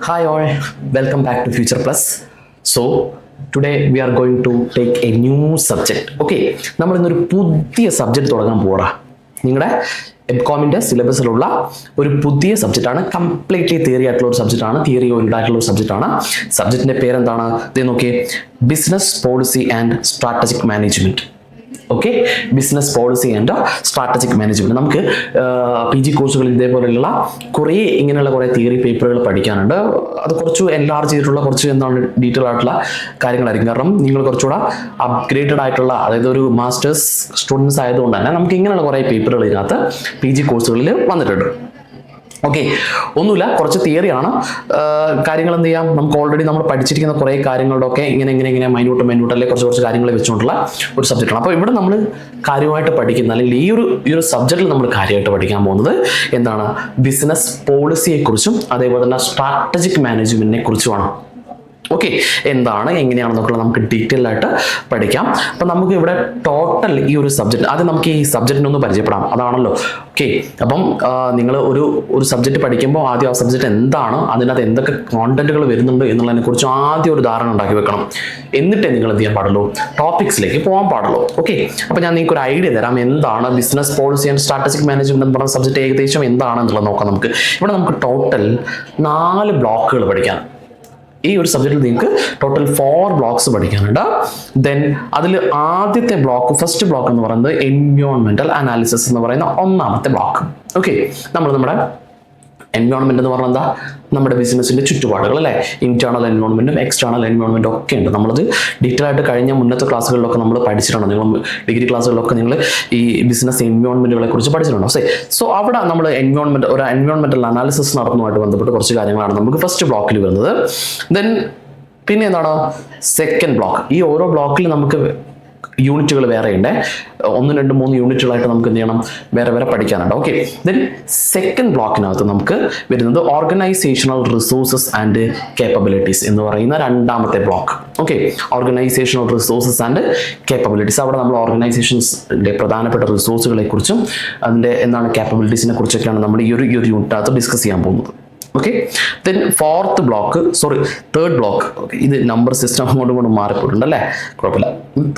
Hi all, welcome back to Future Plus. So today we are going to take a new subject. Okay നമ്മൾ ഇന്നൊരു പുതിയ subject തുടങ്ങാൻ പോടാ നിങ്ങളുടെ എബ്കോമിന്റെ സിലബസിലുള്ള ഒരു പുതിയ സബ്ജക്റ്റാണ് കംപ്ലീറ്റ്ലി തിയറി ആയിട്ടുള്ള ഒരു സബ്ജക്റ്റാണ് തിയറി ഓറിയന്റഡ് ആയിട്ടുള്ള ഒരു സബ്ജക്റ്റാണ് സബ്ജക്റ്റിന്റെ പേരെന്താണ്? ഇത് നോക്കിയേ. Business policy and strategic management okay business policy and strategic management നമുക്ക് പി ജി കോഴ്സുകളിൽ ഇതേപോലെയുള്ള കുറേ ഇങ്ങനെയുള്ള കുറേ തിയറി പേപ്പറുകൾ പഠിക്കാനുണ്ട്. അത് കുറച്ച് എൻലാർജ് ചെയ്തിട്ടുള്ള കുറച്ച് എന്താണ് ഡീറ്റെയിൽ ആയിട്ടുള്ള കാര്യങ്ങളായിരിക്കും. കാരണം നിങ്ങൾ കുറച്ചുകൂടെ അപ്ഗ്രേഡഡ് ആയിട്ടുള്ള അതായത് ഒരു മാസ്റ്റേഴ്സ് സ്റ്റുഡൻസ് ആയതുകൊണ്ട് തന്നെ നമുക്ക് ഇങ്ങനെയുള്ള കുറേ പേപ്പറുകൾ ഇതിനകത്ത് പി ജി കോഴ്സുകളിൽ വന്നിട്ടുണ്ട്. ഓക്കെ ഒന്നുമില്ല. കുറച്ച് തിയറിയാണ് കാര്യങ്ങൾ എന്ത് ചെയ്യാം? നമുക്ക് ഓൾറെഡി നമ്മൾ പഠിച്ചിരിക്കുന്ന കുറേ കാര്യങ്ങളുടെ ഒക്കെ ഇങ്ങനെ ഇങ്ങനെ ഇങ്ങനെ മൈന്യൂട്ട് മൈന്യൂട്ട് അല്ലെങ്കിൽ കുറച്ച് കുറച്ച് കാര്യങ്ങൾ വെച്ചുകൊണ്ടുള്ള ഒരു സബ്ജക്റ്റാണ് അപ്പോൾ ഇവിടെ നമ്മൾ കാര്യമായിട്ട് പഠിക്കുന്ന അല്ലെങ്കിൽ ഈ ഒരു ഈ ഒരു സബ്ജക്റ്റിൽ നമ്മൾ കാര്യമായിട്ട് പഠിക്കാൻ പോകുന്നത് എന്താണ്? ബിസിനസ് പോളിസിയെക്കുറിച്ചും അതേപോലെ തന്നെ സ്ട്രാറ്റജിക് മാനേജ്മെന്റിനെ കുറിച്ചുമാണ് ഓക്കെ എന്താണ്? എങ്ങനെയാണെന്നൊക്കെ നമുക്ക് ഡീറ്റെയിൽ ആയിട്ട് പഠിക്കാം. അപ്പം നമുക്ക് ഇവിടെ ടോട്ടൽ ഈ ഒരു സബ്ജക്റ്റ് അത് നമുക്ക് ഈ സബ്ജക്റ്റിനൊന്ന് പരിചയപ്പെടാം. അതാണല്ലോ. ഓക്കെ അപ്പം നിങ്ങൾ ഒരു ഒരു സബ്ജക്റ്റ് പഠിക്കുമ്പോൾ ആദ്യം ആ സബ്ജക്റ്റ് എന്താണ്? അതിനകത്ത് എന്തൊക്കെ കോണ്ടന്റുകൾ വരുന്നുണ്ട് എന്നുള്ളതിനെ കുറിച്ച് ആദ്യം ഒരു ധാരണ ഉണ്ടാക്കി വെക്കണം. എന്നിട്ടേ നിങ്ങൾ എന്ത് ചെയ്യാൻ പാടുള്ളൂ? ടോപ്പിക്സിലേക്ക് പോകാൻ പാടുള്ളൂ. ഓക്കെ അപ്പം ഞാൻ നിങ്ങൾക്ക് ഒരു ഐഡിയ തരാം. എന്താണ് business policy and strategic management എന്ന് പറഞ്ഞ സബ്ജക്റ്റ് ഏകദേശം എന്താണെന്നുള്ളത് നോക്കാം നമുക്ക്. ഇവിടെ നമുക്ക് ടോട്ടൽ നാല് ബ്ലോക്കുകൾ പഠിക്കാം. ഈ ഒരു സബ്ജക്റ്റിൽ നിങ്ങൾക്ക് ടോട്ടൽ ഫോർ ബ്ലോക്സ് പഠിക്കാനുണ്ട്. ദെൻ അതിൽ ആദ്യത്തെ ബ്ലോക്ക് ഫസ്റ്റ് ബ്ലോക്ക് എന്ന് പറയുന്നത് എൻവയോൺമെന്റൽ അനാലിസിസ് എന്ന് പറയുന്ന ഒന്നാമത്തെ ബ്ലോക്ക് ഓക്കെ നമ്മൾ നമ്മുടെ എൻവയോൺമെന്റ് എന്ന് പറഞ്ഞാൽ എന്താ? നമ്മുടെ ബിസിനസ്സിന്റെ ചുറ്റുപാടുകൾ അല്ലേ? ഇന്റേണൽ എൻവയോൺമെന്റും എക്സ്റ്റേണൽ എൻവയോൺമെന്റും ഒക്കെ ഉണ്ട്. നമ്മളത് ഡീറ്റെയിൽ ആയിട്ട് കഴിഞ്ഞ മുന്നത്തെ ക്ലാസ്സുകളിലൊക്കെ നമ്മൾ പഠിച്ചിട്ടുണ്ട് നിങ്ങൾ ഡിഗ്രി ക്ലാസ്സുകളിലൊക്കെ നിങ്ങൾ ഈ ബിസിനസ് എൻവയോൺമെന്റുകളെ കുറിച്ച് പഠിച്ചിട്ടുണ്ടോ? സേ സോ അവിടെ നമ്മൾ എൻവയോൺമെന്റ് ഒരു എൻവയോൺമെന്റൽ അനാലിസിസ് നടത്തുന്നതുമായിട്ട് ബന്ധപ്പെട്ട് കുറച്ച് കാര്യങ്ങളാണ് നമുക്ക് ഫസ്റ്റ് ബ്ലോക്കിൽ വരുന്നത്. ദെൻ പിന്നെ എന്താണ്? സെക്കൻഡ് ബ്ലോക്ക് ഈ ഓരോ ബ്ലോക്കിൽ നമുക്ക് യൂണിറ്റുകൾ വേറെ ഉണ്ട് ഒന്ന് രണ്ട് മൂന്ന് യൂണിറ്റുകളായിട്ട് നമുക്ക് എന്ത് ചെയ്യണം? വേറെ വേറെ പഠിക്കാനുണ്ട്. ഓക്കെ ദെൻ സെക്കൻഡ് ബ്ലോക്കിനകത്ത് നമുക്ക് വരുന്നത് ഓർഗനൈസേഷണൽ റിസോഴ്സസ് ആൻഡ് കേപ്പബിലിറ്റീസ് എന്ന് പറയുന്ന രണ്ടാമത്തെ block okay organisational resources and capabilities അവിടെ നമ്മൾ ഓർഗനൈസേഷൻസിന്റെ പ്രധാനപ്പെട്ട റിസോഴ്സുകളെ കുറിച്ചും അതിന്റെ എന്താണ് കേപ്പബിലിറ്റീസിനെ കുറിച്ചൊക്കെയാണ് നമ്മൾ ഈ ഒരു ഈ ഒരു യൂണിറ്റകത്ത് ഡിസ്കസ് ചെയ്യാൻ പോകുന്നത്. Okay then fourth block sorry third block okay ഇത് നമ്പർ സിസ്റ്റം അങ്ങോട്ടും ഇങ്ങോട്ടും മാറിപ്പോയിട്ടുണ്ട് അല്ലേ? കുഴപ്പമില്ല.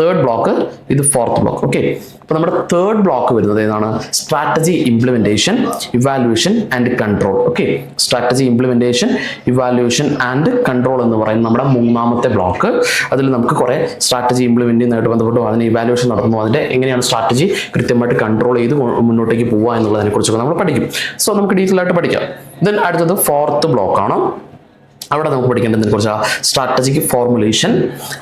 തേർഡ് ബ്ലോക്ക് ഇത് ഫോർത്ത് ബ്ലോക്ക് ഓക്കെ അപ്പോൾ നമ്മുടെ തേർഡ് ബ്ലോക്ക് വരുന്നത് ഏതാണ്? Strategy implementation evaluation and control okay strategy implementation evaluation and control എന്ന് പറയുന്ന നമ്മുടെ മൂന്നാമത്തെ ബ്ലോക്ക് അതിൽ നമുക്ക് കുറേ സ്ട്രാറ്റജി ഇംപ്ലിമെന്റ് ചെയ്യുന്നതായിട്ട് ബന്ധപ്പെട്ട് അതിന് ഇവാലുവേഷൻ നടത്തുന്നു അതിന്റെ എങ്ങനെയാണ് സ്ട്രാറ്റജി കൃത്യമായിട്ട് കൺട്രോൾ ചെയ്ത് മുന്നോട്ടേക്ക് പോകുക എന്നുള്ളതിനെ കുറിച്ചൊക്കെ നമ്മൾ പഠിക്കും. സോ നമുക്ക് ഡീറ്റെയിൽ ആയിട്ട് പഠിക്കാം. ദെൻ അടുത്തത് ഫോർത്ത് ബ്ലോക്കാണ് അവിടെ നമുക്ക് പഠിക്കേണ്ടതിനെ കുറിച്ച് സ്ട്രാറ്റജിക് ഫോർമുലേഷൻ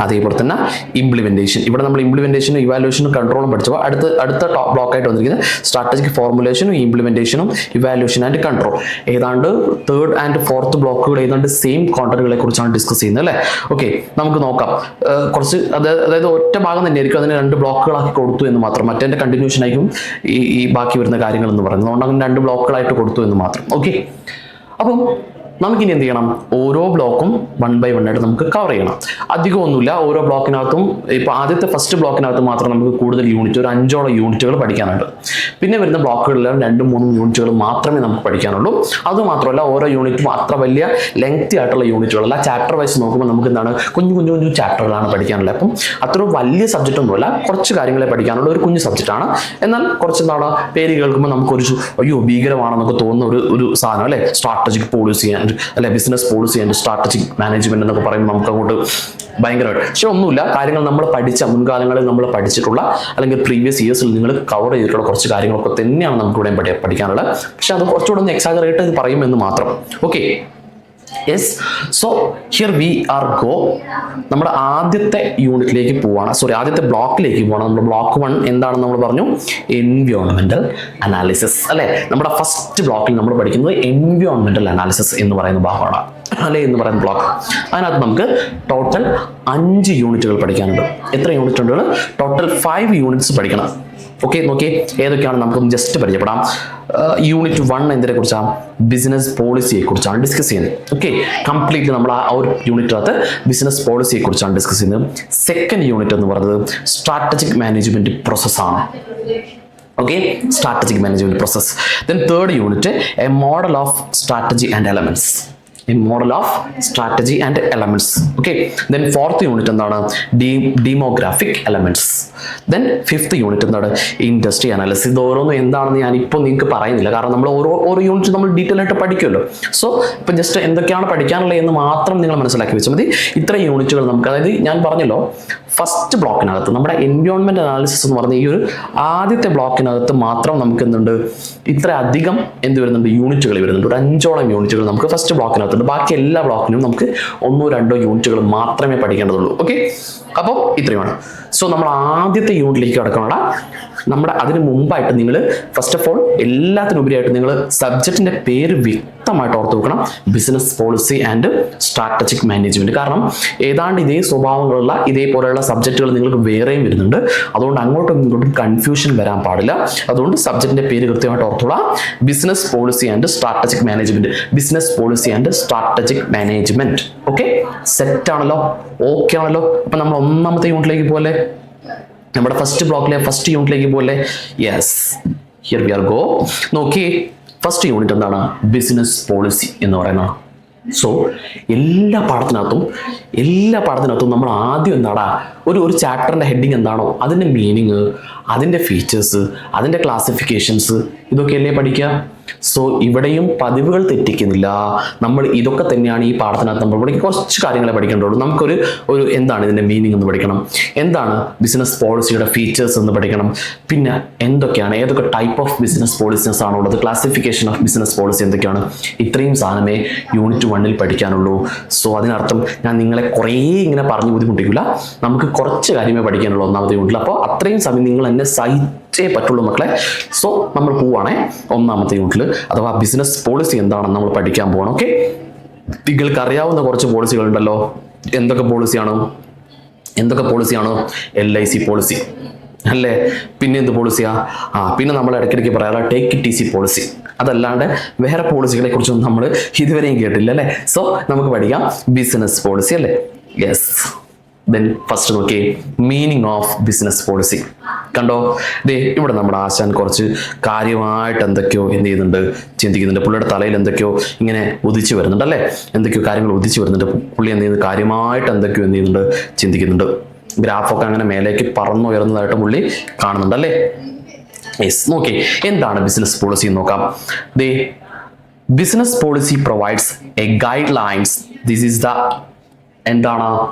അതേപോലെ തന്നെ ഇംപ്ലിമെന്റേഷൻ ഇവിടെ നമ്മൾ ഇംപ്ലിമെന്റേഷനും ഇവാലുവേഷനും കൺട്രോളും പഠിച്ചപ്പോൾ അടുത്ത അടുത്ത ടോപ്പ് ബ്ലോക്ക് ആയിട്ട് വന്നിരിക്കുന്നത് സ്ട്രാറ്റജിക് ഫോർമുലേഷനും ഇംപ്ലിമെന്റേഷനും ഇവാലുവേഷൻ ആൻഡ് കൺട്രോൾ ഏതാണ്ട് തേർഡ് ആൻഡ് ഫോർത്ത് ബ്ലോക്കുകൾ ഏതാണ്ട് സെയിം കോണ്ടന്റുകളെ കുറിച്ചാണ് ഡിസ്കസ് ചെയ്യുന്നത് അല്ലേ? ഓക്കെ നമുക്ക് നോക്കാം. കുറച്ച് അതായത് ഒറ്റ ഭാഗം തന്നെയായിരിക്കും അതിന് രണ്ട് ബ്ലോക്കുകളാക്കി കൊടുത്തു എന്ന് മാത്രം. മറ്റേ കണ്ടിന്യൂഷൻ ആയിരിക്കും ഈ ബാക്കി വരുന്ന കാര്യങ്ങൾ എന്ന് പറയുന്നത്. അതുകൊണ്ട് അങ്ങനെ രണ്ട് ബ്ലോക്കുകളായിട്ട് കൊടുത്തു എന്ന് മാത്രം. ഓക്കെ അപ്പം നമുക്കിനി എന്ത് ചെയ്യണം? ഓരോ ബ്ലോക്കും വൺ ബൈ വൺ ആയിട്ട് നമുക്ക് കവർ ചെയ്യണം. അധികമൊന്നുമില്ല. ഓരോ ബ്ലോക്കിനകത്തും ഇപ്പോൾ ആദ്യത്തെ ഫസ്റ്റ് ബ്ലോക്കിനകത്ത് മാത്രം നമുക്ക് കൂടുതൽ യൂണിറ്റ് ഒരു അഞ്ചോളം യൂണിറ്റുകൾ പഠിക്കാനുണ്ട്. പിന്നെ വരുന്ന ബ്ലോക്കുകളിലും രണ്ടും മൂന്നും യൂണിറ്റുകൾ മാത്രമേ നമുക്ക് പഠിക്കാനുള്ളൂ. അതുമാത്രമല്ല ഓരോ യൂണിറ്റും അത്ര വലിയ ലെങ്തി ആയിട്ടുള്ള യൂണിറ്റുകളല്ല ചാപ്റ്റർ വൈസ് നോക്കുമ്പോൾ നമുക്ക് എന്താണ്? കുഞ്ഞു കുഞ്ഞു കുഞ്ഞു ചാപ്റ്ററുകളാണ് പഠിക്കാനുള്ളത്. അപ്പം അത്ര വലിയ സബ്ജക്റ്റ് ഒന്നുമല്ല കുറച്ച് കാര്യങ്ങളെ പഠിക്കാനുള്ള ഒരു കുഞ്ഞു സബ്ജക്റ്റാണ് എന്നാൽ കുറച്ച് എന്താണ്? പേര് കേൾക്കുമ്പോൾ നമുക്കൊരു അയ്യോ ഭീകരമാണെന്നൊക്കെ തോന്നുന്ന ഒരു ഒരു സാധനം അല്ലേ? സ്ട്രാറ്റജിക് പോളിസി അല്ലെ business policy and strategic management എന്നൊക്കെ പറയുമ്പോൾ നമുക്ക് അങ്ങോട്ട് ഭയങ്കരമായിട്ട് പക്ഷെ ഒന്നുമില്ല. കാര്യങ്ങൾ നമ്മൾ പഠിച്ച മുൻകാലങ്ങളിൽ നമ്മൾ പഠിച്ചിട്ടുള്ള അല്ലെങ്കിൽ പ്രീവിയസ് ഇയേഴ്സിൽ നിങ്ങൾ കവർ ചെയ്തിട്ടുള്ള കുറച്ച് കാര്യങ്ങളൊക്കെ തന്നെയാണ് നമുക്ക് ഇവിടെ പഠി- പഠിക്കാനുള്ളത്. പക്ഷെ അത് കുറച്ചുകൂടെ ഒന്ന് എക്സാഗറേറ്റ് പറയുമെന്ന് മാത്രം. Okay yes so here we are go നമ്മുടെ ആദ്യത്തെ യൂണിറ്റിലേക്ക് പോവാണ്. സോറി ആദ്യത്തെ ബ്ലോക്കിലേക്ക് പോവാണ്. നമ്മുടെ ബ്ലോക്ക് വൺ എന്താണെന്ന് നമ്മൾ പറഞ്ഞു? എൻവയോൺമെന്റൽ അനാലിസിസ് അല്ലെ? നമ്മുടെ ഫസ്റ്റ് ബ്ലോക്കിൽ നമ്മൾ പഠിക്കുന്നത് എൻവയോൺമെന്റൽ അനാലിസിസ് എന്ന് പറയുന്ന ഭാഗമാണ്. അല്ലെ? എന്ന് പറയുന്ന ബ്ലോക്ക് അതിനകത്ത് നമുക്ക് ടോട്ടൽ അഞ്ച് യൂണിറ്റുകൾ പഠിക്കാനുണ്ട്. എത്ര യൂണിറ്റ് ഉണ്ട് ടോട്ടൽ ഫൈവ് യൂണിറ്റ്സ് പഠിക്കണം. ഓക്കെ നോക്കിയേ ഏതൊക്കെയാണ് നമുക്ക് ജസ്റ്റ് പരിചയപ്പെടാം. യൂണിറ്റ് വൺ എന്തിനെ കുറിച്ചാണ് ബിസിനസ് പോളിസിയെ കുറിച്ചാണ് ഡിസ്കസ് ചെയ്യുന്നത്. ഓക്കെ കംപ്ലീറ്റ് നമ്മൾ ആ ഒരു യൂണിറ്റിനകത്ത് ബിസിനസ് പോളിസിയെ കുറിച്ചാണ് ഡിസ്കസ് ചെയ്യുന്നത്. സെക്കൻഡ് യൂണിറ്റ് എന്ന് പറയുന്നത് സ്ട്രാറ്റജിക് മാനേജ്മെന്റ് പ്രോസസ്സാണ് okay strategic management process then third unit a model of strategy and elements a model of strategy and elements okay then fourth unit എന്താണ്? D demographic elements then fifth unit എന്താണ്? Industry analysis ഇത് ഓരോന്നും എന്താണെന്ന് ഞാൻ ഇപ്പോൾ നിങ്ങൾക്ക് പറയുന്നില്ല. കാരണം നമ്മൾ ഓരോ ഓരോ യൂണിറ്റ് നമ്മൾ ഡീറ്റെയിൽ ആയിട്ട് പഠിക്കുമല്ലോ. സോ ഇപ്പം ജസ്റ്റ് എന്തൊക്കെയാണ് പഠിക്കാനുള്ളത് എന്ന് മാത്രം നിങ്ങൾ മനസ്സിലാക്കി വെച്ചാൽ മതി. ഇത്രയും യൂണിറ്റുകൾ നമുക്ക് അതായത് ഞാൻ പറഞ്ഞല്ലോ ഫസ്റ്റ് ബ്ലോക്കിനകത്ത് നമ്മുടെ എൻവയോൺമെന്റ് അനാലിസിസ് എന്ന് പറഞ്ഞ ഈ ഒരു ആദ്യത്തെ ബ്ലോക്കിനകത്ത് മാത്രം നമുക്ക് എന്തുണ്ട്? ഇത്ര അധികം എന്ത് വരുന്നുണ്ട്? യൂണിറ്റുകൾ വരുന്നുണ്ട്. ഒരു അഞ്ചോളം യൂണിറ്റുകൾ നമുക്ക് ഫസ്റ്റ് ബ്ലോക്കിനകത്തുണ്ട് ബാക്കി എല്ലാ ബ്ലോക്കിനും നമുക്ക് ഒന്നോ രണ്ടോ യൂണിറ്റുകൾ മാത്രമേ പഠിക്കേണ്ടതുള്ളൂ. ഓക്കെ അപ്പോൾ ഇത്രയുമാണ്. സോ നമ്മൾ ആദ്യത്തെ യൂണിറ്റിലേക്ക് കിടക്കാനുള്ള നമ്മുടെ അതിന് മുമ്പായിട്ട് നിങ്ങൾ ഫസ്റ്റ് ഓഫ് ഓൾ എല്ലാത്തിനുപരിയായിട്ട് നിങ്ങൾ സബ്ജക്റ്റിന്റെ പേര് വ്യക്തമായിട്ട് ഓർത്ത് വെക്കണം. Business policy and strategic management കാരണം ഏതാണ്ട് ഇതേ സ്വഭാവങ്ങളുള്ള ഇതേപോലെയുള്ള സബ്ജക്റ്റുകൾ നിങ്ങൾക്ക് വേറെയും വരുന്നുണ്ട്. അതുകൊണ്ട് അങ്ങോട്ടും ഇങ്ങോട്ടും കൺഫ്യൂഷൻ വരാൻ പാടില്ല. അതുകൊണ്ട് സബ്ജക്റ്റിന്റെ പേര് കൃത്യമായിട്ട് ഓർത്തോളാം. Business policy and strategic management business policy and strategic management okay set ആണല്ലോ? ഓക്കെ ആണല്ലോ? അപ്പൊ നമ്മൾ ഒന്നാമത്തെ യൂണിറ്റിലേക്ക് പോലെ നമ്മുടെ ഫസ്റ്റ് ബ്ലോക്കിലെ ഫസ്റ്റ് യൂണിറ്റിലേക്ക് പോലെ yes here we are go നോക്കി ഫസ്റ്റ് യൂണിറ്റ് എന്താണ്? ബിസിനസ് പോളിസി എന്ന് പറയുന്നത് സോ എല്ലാ പാഠത്തിനകത്തും എല്ലാ പാഠത്തിനകത്തും നമ്മൾ ആദ്യം എന്താടാ? ഒരു ഒരു ചാപ്റ്ററിന്റെ ഹെഡിങ് എന്താണോ അതിന്റെ മീനിങ് അതിന്റെ ഫീച്ചേഴ്സ് അതിന്റെ ക്ലാസിഫിക്കേഷൻസ് ഇതൊക്കെയല്ലേ പഠിക്കുക സോ ഇവിടെയും പതിവുകൾ തെറ്റിക്കുന്നില്ല. നമ്മൾ ഇതൊക്കെ തന്നെയാണ് ഈ പാഠത്തിനകത്ത് നമ്മൾ പഠിക്കുക കുറച്ച് കാര്യങ്ങളെ പഠിക്കേണ്ടുള്ളൂ നമുക്കൊരു ഒരു എന്താണ് ഇതിന്റെ മീനിങ് എന്ന് പഠിക്കണം? എന്താണ് ബിസിനസ് പോളിസിയുടെ ഫീച്ചേഴ്സ് എന്ന് പഠിക്കണം? പിന്നെ എന്തൊക്കെയാണ് ഏതൊക്കെ ടൈപ്പ് ഓഫ് ബിസിനസ് പോളിസീസ് ആണുള്ളത്? ക്ലാസിഫിക്കേഷൻ ഓഫ് ബിസിനസ് പോളിസി എന്തൊക്കെയാണ്? ഇത്രയും സാധനമേ യൂണിറ്റ് വണ്ണിൽ പഠിക്കാനുള്ളൂ. സോ അതിനർത്ഥം ഞാൻ നിങ്ങളെ കുറേ ഇങ്ങനെ പറഞ്ഞു ബുദ്ധിമുട്ടിക്കില്ല നമുക്ക് കുറച്ച് കാര്യമേ പഠിക്കാനുള്ള ഒന്നാമത്തെ യൂണിറ്റിൽ അപ്പോൾ അത്രയും സമയം നിങ്ങൾ എന്നെ സഹിച്ചേ പറ്റുള്ളൂ മക്കളെ. സോ നമ്മൾ പോവാണേ ഒന്നാമത്തെ യൂണിറ്റിൽ അഥവാ ബിസിനസ് പോളിസി എന്താണെന്ന് നമ്മൾ പഠിക്കാൻ പോകണം ഓക്കെ നിങ്ങൾക്ക് അറിയാവുന്ന കുറച്ച് പോളിസികൾ ഉണ്ടല്ലോ എന്തൊക്കെ പോളിസിയാണ് എന്തൊക്കെ പോളിസിയാണ് എൽ ഐ സി പോളിസി അല്ലേ? പിന്നെ എന്ത് പോളിസിയാ ആ? പിന്നെ നമ്മൾ ഇടയ്ക്കിടയ്ക്ക് പറയാറ് ടേക്ക് ഇറ്റ് ഈസി പോളിസി അതല്ലാണ്ട് വേറെ പോളിസികളെ കുറിച്ചൊന്നും നമ്മൾ ഇതുവരെയും കേട്ടില്ല അല്ലേ? സോ നമുക്ക് പഠിക്കാം. ബിസിനസ് പോളിസി അല്ലേ? യെസ് ദെൻ ഫസ്റ്റ് നോക്കിയേ മീനിങ് ഓഫ് ബിസിനസ് പോളിസി കണ്ടോ? ദേ ഇവിടെ നമ്മുടെ ആശാൻ കുറച്ച് കാര്യമായിട്ട് എന്തൊക്കെയോ എന്ത് ചെയ്യുന്നുണ്ട് ചിന്തിക്കുന്നുണ്ട്. പുള്ളിയുടെ തലയിൽ എന്തൊക്കെയോ ഇങ്ങനെ ഉദിച്ചു വരുന്നുണ്ട് അല്ലേ? എന്തൊക്കെയോ കാര്യങ്ങൾ ഉദിച്ചു വരുന്നുണ്ട്. പുള്ളി എന്ത് ചെയ്യുന്നത് കാര്യമായിട്ട് എന്തൊക്കെയോ എന്ത് ചെയ്യുന്നുണ്ട് ചിന്തിക്കുന്നുണ്ട്. ഗ്രാഫൊക്കെ അങ്ങനെ മേലേക്ക് പറന്നുയർന്നതായിട്ട് പുള്ളി കാണുന്നുണ്ട് അല്ലേ? യെസ് നോക്കി എന്താണ് ബിസിനസ് പോളിസി എന്ന് നോക്കാം. ദേ business policy provides a guidelines this is the എന്താണ്?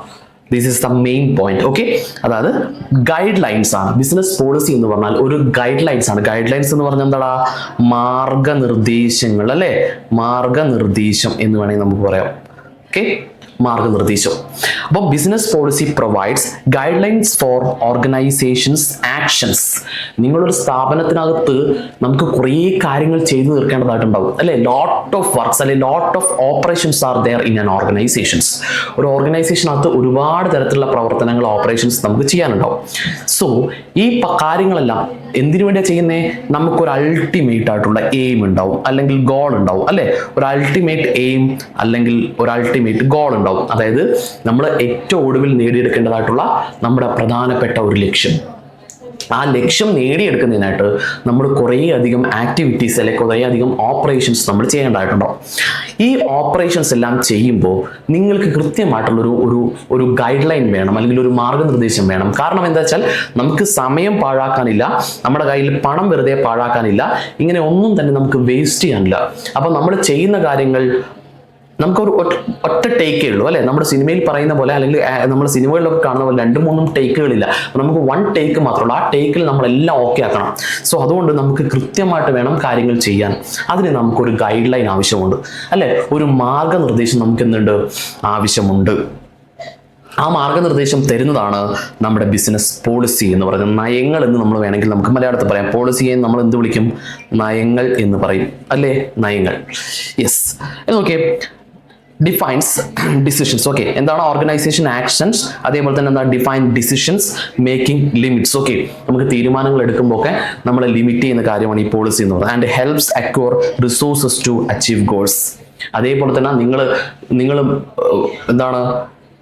This is the main point okay അതായത് ഗൈഡ് ലൈൻസ് ആണ്. ബിസിനസ് പോളിസി എന്ന് പറഞ്ഞാൽ ഒരു ഗൈഡ് ലൈൻസ് ആണ്. ഗൈഡ് ലൈൻസ് എന്ന് പറഞ്ഞാൽ എന്താടാ? മാർഗനിർദ്ദേശങ്ങൾ അല്ലെ? മാർഗനിർദ്ദേശം എന്ന് വേണമെങ്കിൽ നമുക്ക് പറയാം ഓക്കെ മാർഗനിർദ്ദേശം അപ്പോൾ business policy provides guidelines for organisations actions നിങ്ങളൊരു സ്ഥാപനത്തിനകത്ത് നമുക്ക് കുറേ കാര്യങ്ങൾ ചെയ്തു തീർക്കേണ്ടതായിട്ടുണ്ടാവും. അല്ലെ? ലോട്ട് ഓഫ് വർക്ക്സ് അല്ലെ lot of operations are there in an organisations ഒരു ഓർഗനൈസേഷനകത്ത് ഒരുപാട് തരത്തിലുള്ള പ്രവർത്തനങ്ങൾ ഓപ്പറേഷൻസ് നമുക്ക് ചെയ്യാനുണ്ടാവും. സോ ഈ കാര്യങ്ങളെല്ലാം എന്തിനു ചെയ്യുന്നേ? നമുക്കൊരു അൾട്ടിമേറ്റ് ആയിട്ടുള്ള എയിം ഉണ്ടാവും. അല്ലെങ്കിൽ ഗോൾ ഉണ്ടാവും. അല്ലെ? ഒരു അൾട്ടിമേറ്റ് എയിം അല്ലെങ്കിൽ ഒരു അൾട്ടിമേറ്റ് ഗോൾ ഉണ്ടാവും. അതായത് നമ്മൾ ഏറ്റവും ഒടുവിൽ നേടിയെടുക്കേണ്ടതായിട്ടുള്ള നമ്മുടെ പ്രധാനപ്പെട്ട ഒരു ലക്ഷ്യം. ആ ലക്ഷ്യം നേടിയെടുക്കുന്നതിനായിട്ട് നമ്മൾ കുറേ അധികം ആക്ടിവിറ്റീസ് അല്ലെങ്കിൽ കുറേ അധികം ഓപ്പറേഷൻസ് നമ്മൾ ചെയ്യേണ്ടതായിട്ടുണ്ടാവും. ഈ ഓപ്പറേഷൻസ് എല്ലാം ചെയ്യുമ്പോൾ നിങ്ങൾക്ക് കൃത്യമായിട്ടുള്ളൊരു ഒരു ഒരു ഒരു ഗൈഡ് ലൈൻ വേണം അല്ലെങ്കിൽ ഒരു മാർഗനിർദ്ദേശം വേണം. കാരണം എന്താ വെച്ചാൽ നമുക്ക് സമയം പാഴാക്കാനില്ല നമ്മുടെ കയ്യിൽ പണം വെറുതെ പാഴാക്കാനില്ല ഇങ്ങനെ ഒന്നും തന്നെ നമുക്ക് വേസ്റ്റ് ചെയ്യാനില്ല. അപ്പം നമ്മൾ ചെയ്യുന്ന കാര്യങ്ങൾ നമുക്കൊരു ഒറ്റ- ടേക്കേ ഉള്ളൂ അല്ലെ? നമ്മുടെ സിനിമയിൽ പറയുന്ന പോലെ അല്ലെങ്കിൽ നമ്മൾ സിനിമകളിലൊക്കെ കാണുന്ന പോലെ രണ്ടും മൂന്നും ടേക്കുകളില്ല നമുക്ക് വൺ ടേക്ക് മാത്രമുള്ളൂ. ആ ടേക്കിൽ നമ്മളെല്ലാം ഓക്കെ ആക്കണം. സോ അതുകൊണ്ട് നമുക്ക് കൃത്യമായിട്ട് വേണം കാര്യങ്ങൾ ചെയ്യാൻ. അതിന് നമുക്കൊരു ഗൈഡ് ലൈൻ ആവശ്യമുണ്ട്. അല്ലെ? ഒരു മാർഗനിർദ്ദേശം നമുക്ക് എന്തുണ്ട്? ആവശ്യമുണ്ട്. ആ മാർഗനിർദ്ദേശം തരുന്നതാണ് നമ്മുടെ ബിസിനസ് പോളിസി എന്ന് പറയുന്നത്. നയങ്ങൾ എന്ന് നമ്മൾ വേണമെങ്കിൽ നമുക്ക് മലയാളത്തിൽ പറയാം. പോളിസിയെ നമ്മൾ എന്ത് വിളിക്കും? നയങ്ങൾ എന്ന് പറയും. അല്ലേ? നയങ്ങൾ. യെസ് നോക്കിയേ. ഡിഫൈൻസ് ഡിസിഷൻസ് ഓക്കെ എന്താണ് ഓർഗനൈസേഷൻ ആക്ഷൻസ് അതേപോലെ തന്നെ എന്താണ് define decisions making limits okay നമുക്ക് തീരുമാനങ്ങൾ എടുക്കുമ്പോൾ ഒക്കെ നമ്മൾ ലിമിറ്റ് ചെയ്യുന്ന കാര്യമാണ് ഈ പോളിസി എന്ന് പറയുന്നത്. And helps acquire resources to achieve goals അതേപോലെ തന്നെ നിങ്ങൾ നിങ്ങൾ എന്താണ്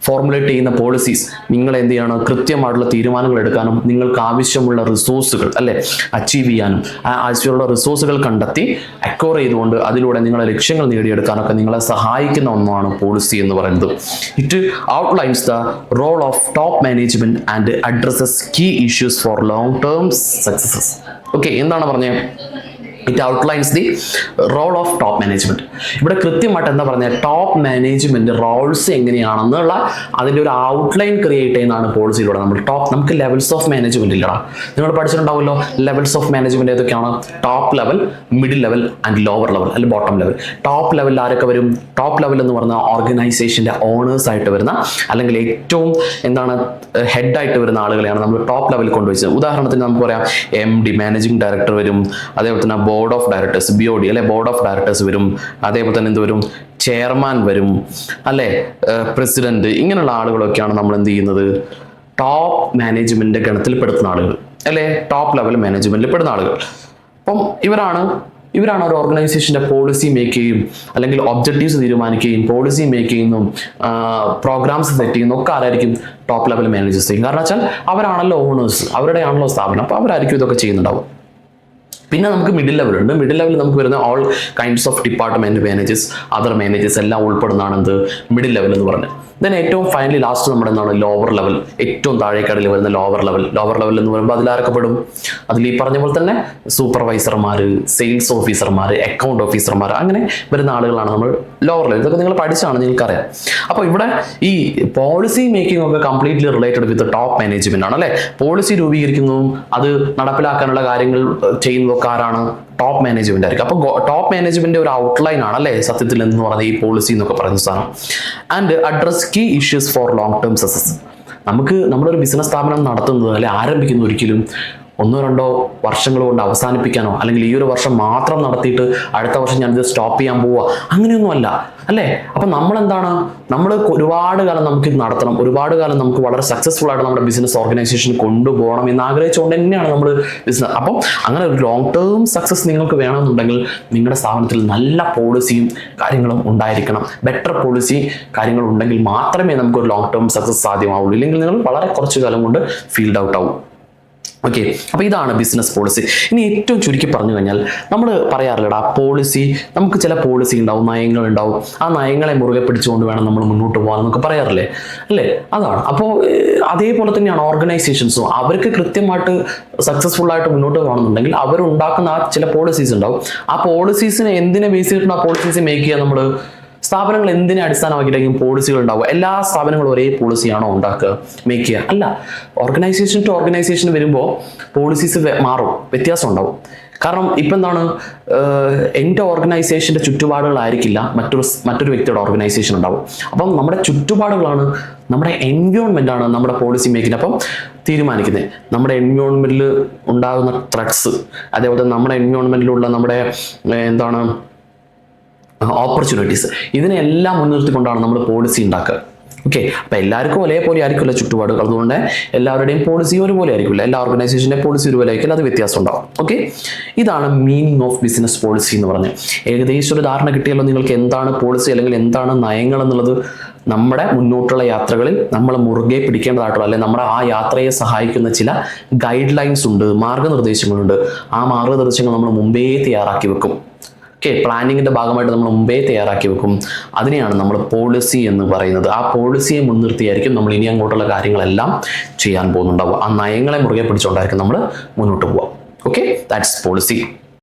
ഫോർമുലേറ്റ് ചെയ്യുന്ന പോളിസീസ് നിങ്ങൾ എന്ത് ചെയ്യണം? കൃത്യമായിട്ടുള്ള തീരുമാനങ്ങൾ എടുക്കാനും നിങ്ങൾക്ക് ആവശ്യമുള്ള റിസോഴ്സുകൾ അല്ലെ? അച്ചീവ് ചെയ്യാനും ആ ആവശ്യമുള്ള റിസോഴ്സുകൾ കണ്ടെത്തി അക്വയർ ചെയ്തുകൊണ്ട് അതിലൂടെ നിങ്ങളെ ലക്ഷ്യങ്ങൾ നേടിയെടുക്കാനൊക്കെ നിങ്ങളെ സഹായിക്കുന്ന ഒന്നാണ് പോളിസി എന്ന് പറയുന്നത്. It outlines the role of top management and addresses key issues for long term successes okay എന്താണ് പറഞ്ഞത് it outlines the role of top management ഇവിടെ കൃത്യമായിട്ട് എന്താ പറഞ്ഞാൽ ടോപ്പ് മാനേജ്മെന്റ് റോൾസ് എങ്ങനെയാണെന്നുള്ള അതിന്റെ ഒരു ഔട്ട്ലൈൻ ക്രിയേറ്റ് ചെയ്യുന്നതാണ് പോളിസിയിലൂടെ നമ്മൾ ടോപ്പ് നമുക്ക് ലെവൽസ് ഓഫ് മാനേജ്മെന്റ് ഇല്ലടാ. നിങ്ങൾ പഠിച്ചിട്ടുണ്ടാവുമല്ലോ? ലെവൽസ് ഓഫ് മാനേജ്മെന്റ് ഏതൊക്കെയാണ്? Top level middle level and lower level അല്ലെങ്കിൽ ബോട്ടം ലെവൽ ടോപ്പ് ലെവലിൽ ആരൊക്കെ വരും? ടോപ്പ് ലെവൽ എന്ന് പറഞ്ഞാൽ ഓർഗനൈസേഷന്റെ ഓണേഴ്സ് ആയിട്ട് വരുന്ന അല്ലെങ്കിൽ ഏറ്റവും എന്താണ് ഹെഡ് ആയിട്ട് വരുന്ന ആളുകളെയാണ് നമ്മൾ ടോപ്പ് ലെവലിൽ കൊണ്ടുവച്ചത്. ഉദാഹരണത്തിന് നമുക്ക് പറയാം എം ഡി മാനേജിംഗ് ഡയറക്ടർ വരും. അതേപോലെ തന്നെ board of directors B O D അല്ലെ? ബോർഡ് ഓഫ് ഡയറക്ടേഴ്സ് വരും അതേപോലെ തന്നെ എന്ത് വരും? ചെയർമാൻ വരും അല്ലെ? പ്രസിഡന്റ് ഇങ്ങനെയുള്ള ആളുകളൊക്കെയാണ് നമ്മൾ എന്ത് ചെയ്യുന്നത്? ടോപ്പ് മാനേജ്മെന്റ് ഗണത്തിൽപ്പെടുത്തുന്ന ആളുകൾ അല്ലെ? ടോപ്പ് ലെവൽ മാനേജ്മെന്റിൽ പെടുന്ന ആളുകൾ. അപ്പം ഇവരാണ് ഇവരാണ് ഒരു ഓർഗനൈസേഷന്റെ പോളിസി മേക്ക് ചെയ്യും അല്ലെങ്കിൽ ഒബ്ജക്റ്റീവ്സ് തീരുമാനിക്കുകയും പോളിസി മേക്ക് ചെയ്യുന്നതും പ്രോഗ്രാംസ് സെറ്റ് ചെയ്യുന്നതും ഒക്കെ ആരായിരിക്കും ടോപ്പ് ലെവൽ മാനേജേഴ്സ് ചെയ്യും കാരണം വെച്ചാൽ അവരാണല്ലോ ഓണേഴ്സ് അവരുടെയാണല്ലോ സ്ഥാപനം. അപ്പോൾ അവരായിരിക്കും ഇതൊക്കെ ചെയ്യുന്നുണ്ടാവും പിന്നെ നമുക്ക് മിഡിൽ ലെവൽ ഉണ്ട്. മിഡിൽ ലെവലിൽ നമുക്ക് വരുന്ന all kinds of department managers other managers എല്ലാം ഉൾപ്പെടുന്നതാണ് എന്ത് മിഡിൽ ലെവൽ എന്ന് പറഞ്ഞത് ദെൻ ഏറ്റവും ഫൈനലി ലാസ്റ്റ് നമ്മുടെ എന്താണ് ലോവർ ലെവൽ ഏറ്റവും താഴേക്കടയിൽ വരുന്ന ലോവർ ലെവൽ ലോവർ ലെവൽ എന്ന് പറയുമ്പോൾ അതിലാരൊക്കെ പെടും അതിൽ ഈ പറഞ്ഞ പോലെ തന്നെ സൂപ്പർവൈസർമാർ സെയിൽസ് ഓഫീസർമാർ അക്കൗണ്ട് ഓഫീസർമാർ അങ്ങനെ വരുന്ന ആളുകളാണ് നമ്മൾ ലോവർ ലെവൽ ഇതൊക്കെ നിങ്ങൾ പഠിച്ചാണ് നിങ്ങൾക്കറിയാം. അപ്പോൾ ഇവിടെ ഈ പോളിസി മേക്കിംഗ് ഒക്കെ completely related with top management ആണ് അല്ലെ? പോളിസി രൂപീകരിക്കുന്നതും അത് നടപ്പിലാക്കാനുള്ള കാര്യങ്ങൾ ചെയ്യുന്നതൊക്കെ ആരാണ്? ടോപ്പ് മാനേജ്മെന്റ് ആയിരിക്കും. അപ്പോൾ ടോപ്പ് മാനേജ്മെന്റ് ഒരു ഔട്ട്ലൈൻ ആണ് അല്ലേ? സത്യത്തിൽ എന്ന് പറയുന്നത് ഈ പോളിസി എന്നൊക്കെ പറയുന്ന സാധനം. And address key issues for long term success നമുക്ക് നമ്മളൊരു ബിസിനസ് സ്ഥാപനം നടത്തുന്നത് അല്ലെ ആരംഭിക്കുന്ന ഒരിക്കലും ഒന്നോ രണ്ടോ വർഷങ്ങൾ കൊണ്ട് അവസാനിപ്പിക്കാനോ അല്ലെങ്കിൽ ഈ ഒരു വർഷം മാത്രം നടത്തിയിട്ട് അടുത്ത വർഷം ഞാനിത് സ്റ്റോപ്പ് ചെയ്യാൻ പോവുക അങ്ങനെയൊന്നുമല്ല അല്ലേ അപ്പം നമ്മൾ എന്താണ് നമ്മൾ ഒരുപാട് കാലം നമുക്ക് ഇത് നടത്തണം. ഒരുപാട് കാലം നമുക്ക് വളരെ സക്സസ്ഫുൾ ആയിട്ട് നമ്മുടെ ബിസിനസ് ഓർഗനൈസേഷൻ കൊണ്ടുപോകണം എന്ന് ആഗ്രഹിച്ചുകൊണ്ട് തന്നെയാണ് നമ്മൾ ബിസിനസ് അപ്പം അങ്ങനെ ഒരു ലോങ് ടേം സക്സസ് നിങ്ങൾക്ക് വേണമെന്നുണ്ടെങ്കിൽ നിങ്ങളുടെ സ്ഥാപനത്തിൽ നല്ല പോളിസിയും കാര്യങ്ങളും ഉണ്ടായിരിക്കണം. ബെറ്റർ പോളിസി കാര്യങ്ങൾ ഉണ്ടെങ്കിൽ മാത്രമേ നമുക്ക് ഒരു ലോങ് ടേം സക്സസ് സാധ്യമാവുള്ളൂ. ഇല്ലെങ്കിൽ നിങ്ങൾ വളരെ കുറച്ച് കാലം കൊണ്ട് ഫീൽഡ് ഔട്ട് ആവും. ഓക്കെ അപ്പോൾ ഇതാണ് ബിസിനസ് പോളിസി ഇനി ഏറ്റവും ചുരുക്കി പറഞ്ഞു കഴിഞ്ഞാൽ നമ്മൾ പറയാറില്ലടാ പോളിസി നമുക്ക് ചില പോളിസി ഉണ്ടാവും നയങ്ങൾ ഉണ്ടാവും. ആ നയങ്ങളെ മുറുകെ പിടിച്ചുകൊണ്ട് വേണം നമ്മൾ മുന്നോട്ട് പോകാൻ എന്നൊക്കെ പറയാറില്ലേ? അല്ലേ? അതാണ്. അപ്പോൾ അതേപോലെ തന്നെയാണ് ഓർഗനൈസേഷൻസും അവർക്ക് കൃത്യമായിട്ട് സക്സസ്ഫുൾ ആയിട്ട് മുന്നോട്ട് പോകണമെന്നുണ്ടെങ്കിൽ അവരുണ്ടാക്കുന്ന ആ ചില പോളിസീസ് ഉണ്ടാവും. ആ പോളിസീസിനെ എന്തിനെ ബേസ് ചെയ്തിട്ടുണ്ട് ആ പോളിസീസ് മേക്ക് ചെയ്യുക നമ്മൾ സ്ഥാപനങ്ങൾ എന്തിനെ അടിസ്ഥാനമാക്കിയിട്ടായിരിക്കും പോളിസികൾ ഉണ്ടാവുക എല്ലാ സ്ഥാപനങ്ങളും ഒരേ പോളിസിയാണോ ഉണ്ടാക്കുക? മേക്ക് ചെയ്യുക. അല്ല ഓർഗനൈസേഷൻ ടു ഓർഗനൈസേഷൻ വരുമ്പോൾ പോളിസീസ് മാറും. വ്യത്യാസം ഉണ്ടാവും. കാരണം ഇപ്പം എന്താണ് എന്റെ ഓർഗനൈസേഷന്റെ ചുറ്റുപാടുകളായിരിക്കില്ല മറ്റൊരു മറ്റൊരു വ്യക്തിയുടെ ഓർഗനൈസേഷൻ ഉണ്ടാവും. അപ്പം നമ്മുടെ ചുറ്റുപാടുകളാണ് നമ്മുടെ എൻവയോൺമെന്റ് ആണ് നമ്മുടെ പോളിസി മേക്കിംഗ് അപ്പം തീരുമാനിക്കുന്നത്. നമ്മുടെ എൻവയോൺമെന്റിൽ ഉണ്ടാകുന്ന ത്രെഡ്സ് അതേപോലെ നമ്മുടെ എൻവയോൺമെന്റിലുള്ള നമ്മുടെ എന്താണ് ഓപ്പർച്യൂണിറ്റീസ് ഇതിനെല്ലാം മുൻനിർത്തിക്കൊണ്ടാണ് നമ്മൾ പോളിസി ഉണ്ടാക്കുക. ഓക്കെ അപ്പോൾ എല്ലാവർക്കും ഒരേപോലെ ആയിരിക്കില്ല ചുറ്റുപാടുകൾ. അതുകൊണ്ട് എല്ലാവരുടെയും പോളിസി ഒരുപോലെ ആയിരിക്കില്ല. എല്ലാ ഓർഗനൈസേഷന്റെ പോളിസി ഒരുപോലെ ആയിരിക്കില്ല. അത് വ്യത്യാസം ഉണ്ടാവും. ഓക്കെ ഇതാണ് മീനിങ് ഓഫ് ബിസിനസ് പോളിസി എന്ന് പറഞ്ഞ്. ഏകദേശം ഒരു ധാരണ കിട്ടിയല്ലോ നിങ്ങൾക്ക് എന്താണ് പോളിസി അല്ലെങ്കിൽ എന്താണ് നയങ്ങൾ എന്നുള്ളത്. നമ്മുടെ മുന്നോട്ടുള്ള യാത്രകളിൽ നമ്മൾ മുറുകെ പിടിക്കേണ്ടതായിട്ടുള്ള അല്ലെങ്കിൽ നമ്മുടെ ആ യാത്രയെ സഹായിക്കുന്ന ചില ഗൈഡ് ലൈൻസ് ഉണ്ട് മാർഗനിർദ്ദേശങ്ങളുണ്ട്. ആ മാർഗനിർദ്ദേശങ്ങൾ നമ്മൾ മുമ്പേ തയ്യാറാക്കി വെക്കും. ഓക്കെ പ്ലാനിങ്ങിന്റെ ഭാഗമായിട്ട് നമ്മൾ മുമ്പേ തയ്യാറാക്കി വെക്കും. അതിനെയാണ് നമ്മൾ പോളിസി എന്ന് പറയുന്നത്. ആ പോളിസിയെ മുൻനിർത്തിയായിരിക്കും നമ്മൾ ഇനി അങ്ങോട്ടുള്ള കാര്യങ്ങളെല്ലാം ചെയ്യാൻ പോകുന്നുണ്ടാവുക. ആ നയങ്ങളെ മുറുകെ പിടിച്ചുകൊണ്ടായിരിക്കും നമ്മൾ മുന്നോട്ട് പോവുക. Okay that's policy